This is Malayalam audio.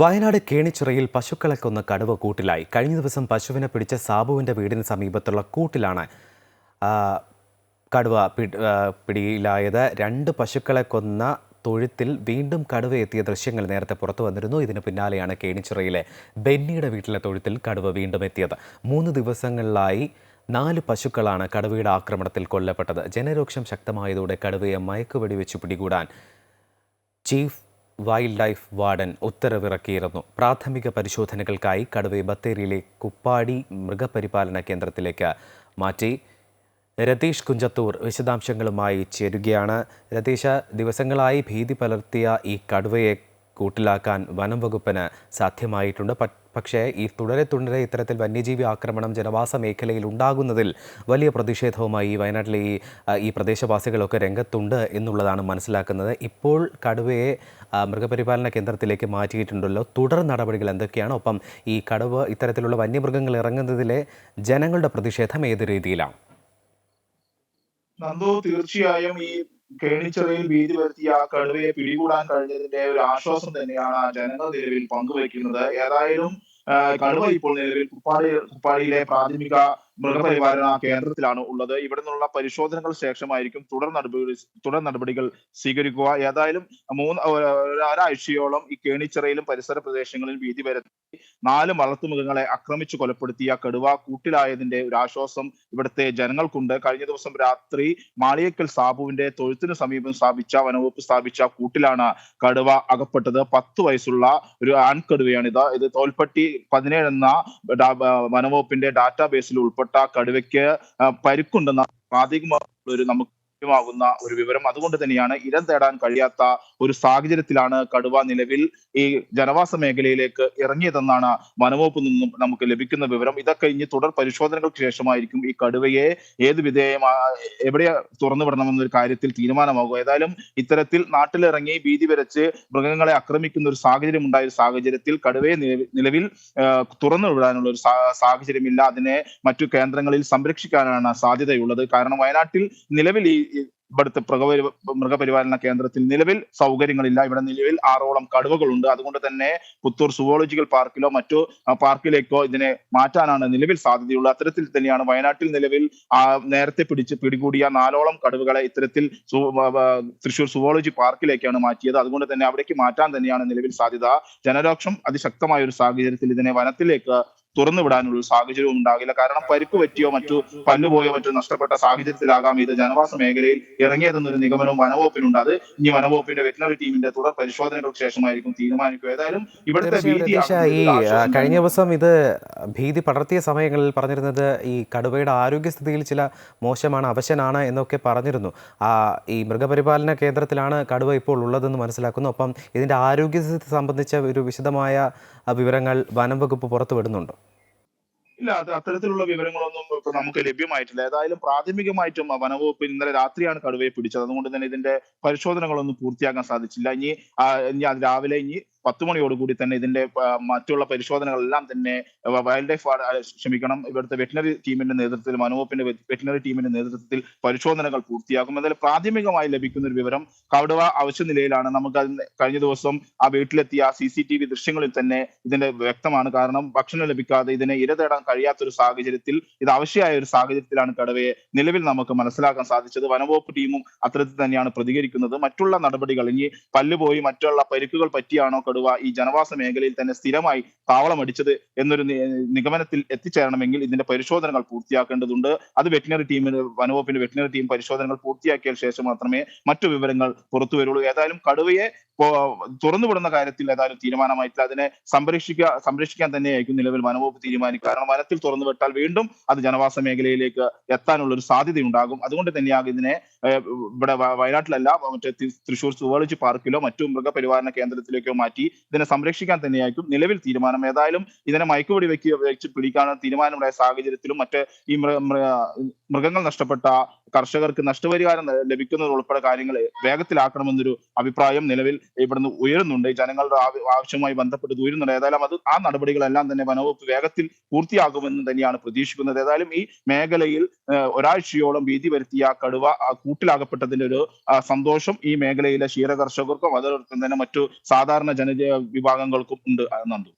വയനാട് കേണിച്ചിറയിൽ പശുക്കളെ കൊന്ന കടുവ കൂട്ടിലായി. കഴിഞ്ഞ ദിവസം പശുവിനെ പിടിച്ച സാബുവിന്റെ വീടിന് സമീപത്തുള്ള കൂട്ടിലാണ് കടുവ പിടിയിലായത്. രണ്ട് പശുക്കളെ കൊന്ന തൊഴുത്തിൽ വീണ്ടും കടുവ എത്തിയ ദൃശ്യങ്ങൾ നേരത്തെ പുറത്തു വന്നിരുന്നു. ഇതിന് പിന്നാലെയാണ് കേണിച്ചിറയിലെ ബെന്നിയുടെ വീട്ടിലെ തൊഴുത്തിൽ കടുവ വീണ്ടും എത്തിയത്. മൂന്ന് ദിവസങ്ങളിലായി നാല് പശുക്കളാണ് കടുവയുടെ ആക്രമണത്തിൽ കൊല്ലപ്പെട്ടത്. ജനരോക്ഷം ശക്തമായതോടെ കടുവയെ മയക്കുവെടി വെച്ച് പിടികൂടാൻ ചീഫ് വൈൽഡ് ലൈഫ് വാർഡൻ ഉത്തരവിറക്കിയിരുന്നു. പ്രാഥമിക പരിശോധനകൾക്കായി കടുവയെ ബത്തേരിയിലെ കുപ്പാടി മൃഗപരിപാലന കേന്ദ്രത്തിലേക്ക് മാറ്റി. രതീഷ് കുഞ്ചത്തൂർ വിശദാംശങ്ങളുമായി ചേരുകയാണ്. രതീഷ ദിവസങ്ങളായി ഭീതി പലർത്തിയ ഈ കടുവയെ കൂട്ടിലാക്കാൻ വനം വകുപ്പിന് സാധ്യമായിട്ടുണ്ട് പക്ഷേ ഈ തുടരെ തുടരെ ഇത്തരത്തിൽ വന്യജീവി ആക്രമണം ജനവാസ മേഖലയിൽ ഉണ്ടാകുന്നതിൽ വലിയ പ്രതിഷേധവുമായി വയനാട്ടിലെ ഈ ഈ പ്രദേശവാസികളൊക്കെ രംഗത്തുണ്ട് എന്നുള്ളതാണ് മനസ്സിലാക്കുന്നത്. ഇപ്പോൾ കടുവയെ മൃഗപരിപാലന കേന്ദ്രത്തിലേക്ക് മാറ്റിയിട്ടുണ്ടല്ലോ. തുടർ നടപടികൾ എന്തൊക്കെയാണ്? ഒപ്പം ഈ കടുവ ഇത്തരത്തിലുള്ള വന്യമൃഗങ്ങൾ ഇറങ്ങുന്നതിലെ ജനങ്ങളുടെ പ്രതിഷേധം ഏത് രീതിയിലാണ്? നന്ദു തീർച്ചയായും ഈ കേണിച്ചിറയിൽ ഭീതി വരുത്തിയ ആ കടുവയെ പിടികൂടാൻ കഴിഞ്ഞതിന്റെ ഒരു ആശ്വാസം തന്നെയാണ് ആ ജനങ്ങൾ നിലവിൽ പങ്കുവയ്ക്കുന്നത്. ഏതായാലും ആ, കടുവ ഇപ്പോൾ നിലവിൽ കുപ്പാടി കുപ്പാടിയിലെ പ്രാഥമിക മൃഗപരിപാലന കേന്ദ്രത്തിലാണ് ഉള്ളത്. ഇവിടെ നിന്നുള്ള പരിശോധനകൾ ശേഷമായിരിക്കും തുടർ നടപടി തുടർ നടപടികൾ സ്വീകരിക്കുക. ഏതായാലും മൂന്ന് ഒരു- ഒരാഴ്ചയോളം ഈ കേണിച്ചിറയിലും പരിസര പ്രദേശങ്ങളിലും ഭീതി വരുത്തി നാല് വളർത്തുമൃഗങ്ങളെ ആക്രമിച്ചു കൊലപ്പെടുത്തിയ കടുവ കൂട്ടിലായതിന്റെ ഒരു ആശ്വാസം ഇവിടുത്തെ ജനങ്ങൾക്കുണ്ട്. കഴിഞ്ഞ ദിവസം രാത്രി മാളിയക്കൽ സാബുവിന്റെ തൊഴുത്തിന് സമീപം സ്ഥാപിച്ച വനവകുപ്പ് സ്ഥാപിച്ച കൂട്ടിലാണ് കടുവ അകപ്പെട്ടത്. പത്ത് വയസ്സുള്ള ഒരു ആൺകടുവയാണിത്. ഇത് തോൽപ്പട്ടി പതിനേഴ് എന്ന വനവകുപ്പിന്റെ ഡാറ്റാബേസിൽ ഉൾപ്പെട്ട കടുവയ്ക്ക് പരിക്കുണ്ടെന്ന പ്രാഥമികമായ ഒരു നമുക്ക് ലഭ്യമാകുന്ന ഒരു വിവരം. അതുകൊണ്ട് തന്നെയാണ് ഇരം തേടാൻ കഴിയാത്ത ഒരു സാഹചര്യത്തിലാണ് കടുവ നിലവിൽ ഈ ജനവാസ മേഖലയിലേക്ക് ഇറങ്ങിയതെന്നാണ് വനവകുപ്പിൽ നിന്നും നമുക്ക് ലഭിക്കുന്ന വിവരം. ഇതൊക്കെ ഇനി തുടർ പരിശോധനകൾക്ക് ശേഷമായിരിക്കും ഈ കടുവയെ ഏത് വിധേയമാ എവിടെ തുറന്നു വിടണമെന്നൊരു കാര്യത്തിൽ തീരുമാനമാകും ഏതായാലും ഇത്തരത്തിൽ നാട്ടിലിറങ്ങി ഭീതി വരച്ച് മൃഗങ്ങളെ ആക്രമിക്കുന്ന ഒരു സാഹചര്യം ഉണ്ടായ ഒരു സാഹചര്യത്തിൽ കടുവയെ നിലവിൽ- തുറന്നു വിടാനുള്ള ഒരു സാഹചര്യമില്ല. അതിനെ മറ്റു കേന്ദ്രങ്ങളിൽ സംരക്ഷിക്കാനാണ് സാധ്യതയുള്ളത്. കാരണം വയനാട്ടിൽ നിലവിൽ ഈ ഇവിടുത്തെ മൃഗപരി മൃഗപരിപാലന കേന്ദ്രത്തിൽ നിലവിൽ സൗകര്യങ്ങളില്ല. ഇവിടെ നിലവിൽ ആറോളം കടുവകളുണ്ട്. അതുകൊണ്ട് തന്നെ പുത്തൂർ സുവോളജിക്കൽ പാർക്കിലോ മറ്റു പാർക്കിലേക്കോ ഇതിനെ മാറ്റാനാണ് നിലവിൽ സാധ്യതയുള്ളത്. അത്തരത്തിൽ തന്നെയാണ് വയനാട്ടിൽ നിലവിൽ നേരത്തെ പിടിച്ച് പിടികൂടിയ നാലോളം കടുവകളെ ഇത്തരത്തിൽ തൃശൂർ സുവോളജി പാർക്കിലേക്കാണ് മാറ്റിയത്. അതുകൊണ്ട് തന്നെ അവിടേക്ക് മാറ്റാൻ തന്നെയാണ് നിലവിൽ സാധ്യത. ജനരോക്ഷം അതിശക്തമായ ഒരു സാഹചര്യത്തിൽ ഇതിനെ വനത്തിലേക്ക് തുറന്നു വിടാനുള്ള സാഹചര്യവും ഉണ്ടാകില്ല. കാരണം പരിക്ക് പറ്റിയോ മറ്റു പല്ലുപോയോ മറ്റു നഷ്ടപ്പെട്ട സാഹചര്യത്തിലാകാം ഇത് ജനവാസ മേഖലയിൽ ഇറങ്ങിയതെന്നൊരു നിഗമനവും വനവകുപ്പിനുണ്ട്. അത് ഇനി വനവകുപ്പിന്റെ വെറ്റിനറി ടീമിന്റെ തുടർ പരിശോധനകൾക്ക് ശേഷമായിരിക്കും തീരുമാനിക്കുക. ഏതായാലും ഇവിടുത്തെ ഭീതി ഈ കഴിഞ്ഞ ദിവസം ഇത് ഭീതി പടർത്തിയ സമയങ്ങളിൽ പറഞ്ഞിരുന്നത് ഈ കടുവയുടെ ആരോഗ്യസ്ഥിതിയിൽ ചില മോശമാണ് അവശനാണ് എന്നൊക്കെ പറഞ്ഞിരുന്നു. ആ ഈ മൃഗപരിപാലന കേന്ദ്രത്തിലാണ് കടുവ ഇപ്പോൾ ഉള്ളതെന്ന് മനസ്സിലാക്കുന്നു. അപ്പം ഇതിന്റെ ആരോഗ്യസ്ഥിതി സംബന്ധിച്ച ഒരു വിശദമായ വിവരങ്ങൾ വനം വകുപ്പ് പുറത്തുവിടുന്നുണ്ടോ. ഇല്ല അത് അത്തരത്തിലുള്ള വിവരങ്ങളൊന്നും ഇപ്പൊ നമുക്ക് ലഭ്യമായിട്ടില്ല. ഏതായാലും പ്രാഥമികമായിട്ടും വനവകുപ്പ് ഇന്നലെ രാത്രിയാണ് കടുവയെ പിടിച്ചത്. അതുകൊണ്ട് തന്നെ ഇതിന്റെ പരിശോധനകളൊന്നും പൂർത്തിയാക്കാൻ സാധിച്ചില്ല. ഇനി ഇനി രാവിലെ ഇനി പത്ത് മണിയോടുകൂടി തന്നെ ഇതിന്റെ മറ്റുള്ള പരിശോധനകളെല്ലാം തന്നെ വൈൽഡ് ലൈഫ് ക്ഷമിക്കണം. ഇവിടുത്തെ വെറ്റിനറി ടീമിന്റെ നേതൃത്വത്തിൽ മനോപ്പിന്റെ വെറ്റിനറി ടീമിന്റെ നേതൃത്വത്തിൽ പരിശോധനകൾ പൂർത്തിയാക്കും. എന്നാൽ പ്രാഥമികമായി ലഭിക്കുന്ന ഒരു വിവരം കടുവ അവശ്യ നിലയിലാണ് നമുക്ക് കഴിഞ്ഞ ദിവസം ആ വീട്ടിലെത്തിയ സി സി ടി വി ദൃശ്യങ്ങളിൽ തന്നെ ഇതിന്റെ വ്യക്തമാണ്. കാരണം ഭക്ഷണം ലഭിക്കാതെ ഇതിനെ ഇര തേടാൻ കഴിയാത്ത ഒരു സാഹചര്യത്തിൽ ഇത് ആവശ്യമായ ഒരു സാഹചര്യത്തിലാണ് കടുവയെ നിലവിൽ നമുക്ക് മനസ്സിലാക്കാൻ സാധിച്ചത്. വനവകുപ്പ് ടീമും അത്തരത്തിൽ തന്നെയാണ് പ്രതികരിക്കുന്നത്. മറ്റുള്ള നടപടികൾ ഇനി പല്ലുപോയി മറ്റുള്ള പരിക്കുകൾ പറ്റിയാണോ കടുവ ഈ ജനവാസ മേഖലയിൽ തന്നെ സ്ഥിരമായി താവളമടിച്ചത് എന്നൊരു നിഗമനത്തിൽ എത്തിച്ചേരണമെങ്കിൽ ഇതിന്റെ പരിശോധനകൾ പൂർത്തിയാക്കേണ്ടതുണ്ട്. അത് വെറ്റിനറി ടീമിന് വനവകുപ്പിന്റെ വെറ്റിനറി ടീം പരിശോധനകൾ പൂർത്തിയാക്കിയ ശേഷം മാത്രമേ മറ്റു വിവരങ്ങൾ പുറത്തു വരുള്ളൂ ഏതായാലും കടുവയെ തുറന്നുവിടുന്ന കാര്യത്തിൽ ഏതായാലും തീരുമാനമായിട്ടില്ല. അതിനെ സംരക്ഷിക്കുക സംരക്ഷിക്കാൻ തന്നെയായിരിക്കും നിലവിൽ വനവകുപ്പ് തീരുമാനിക്കുക. കാരണം വനത്തിൽ തുറന്നു വിട്ടാൽ വീണ്ടും അത് ജനവാസ മേഖലയിലേക്ക് എത്താനുള്ള ഒരു സാധ്യതയുണ്ടാകും. അതുകൊണ്ട് തന്നെയാകും ഇതിനെ ഇവിടെ വയനാട്ടിലല്ല മറ്റേ തൃശൂർ സുവോളജി പാർക്കിലോ മറ്റു മൃഗപരിപാലന കേന്ദ്രത്തിലേക്കോ മാറ്റി ഇതിനെ സംരക്ഷിക്കാൻ തന്നെയായിരിക്കും നിലവിൽ തീരുമാനം. ഏതായാലും ഇതിനെ മയക്കുപൊടി വെക്കി വെച്ച് പിടിക്കാനുള്ള തീരുമാനമുണ്ടായ സാഹചര്യത്തിലും മറ്റ് ഈ മൃഗങ്ങൾ നഷ്ടപ്പെട്ട കർഷകർക്ക് നഷ്ടപരിഹാരം ലഭിക്കുന്നത് ഉൾപ്പെടെ കാര്യങ്ങൾ വേഗത്തിലാക്കണമെന്നൊരു അഭിപ്രായം നിലവിൽ ഇവിടുന്ന് ഉയരുന്നുണ്ട്. ജനങ്ങളുടെ ആവശ്യവുമായി ബന്ധപ്പെട്ട് ഉയരുന്നുണ്ട്. ഏതായാലും അത് ആ നടപടികളെല്ലാം തന്നെ വനവകുപ്പ് വേഗത്തിൽ പൂർത്തിയാകുമെന്ന് തന്നെയാണ് പ്രതീക്ഷിക്കുന്നത്. ഏതായാലും ഈ മേഖലയിൽ ഒരാഴ്ചയോളം ഭീതി വരുത്തിയ കടുവ കൂട്ടിലാകപ്പെട്ടതിന്റെ ഒരു സന്തോഷം ഈ മേഖലയിലെ ക്ഷീര കർഷകർക്കും അതോടൊപ്പം തന്നെ മറ്റു സാധാരണ ജനജീവ വിഭാഗങ്ങൾക്കും ഉണ്ട് നന്ദു.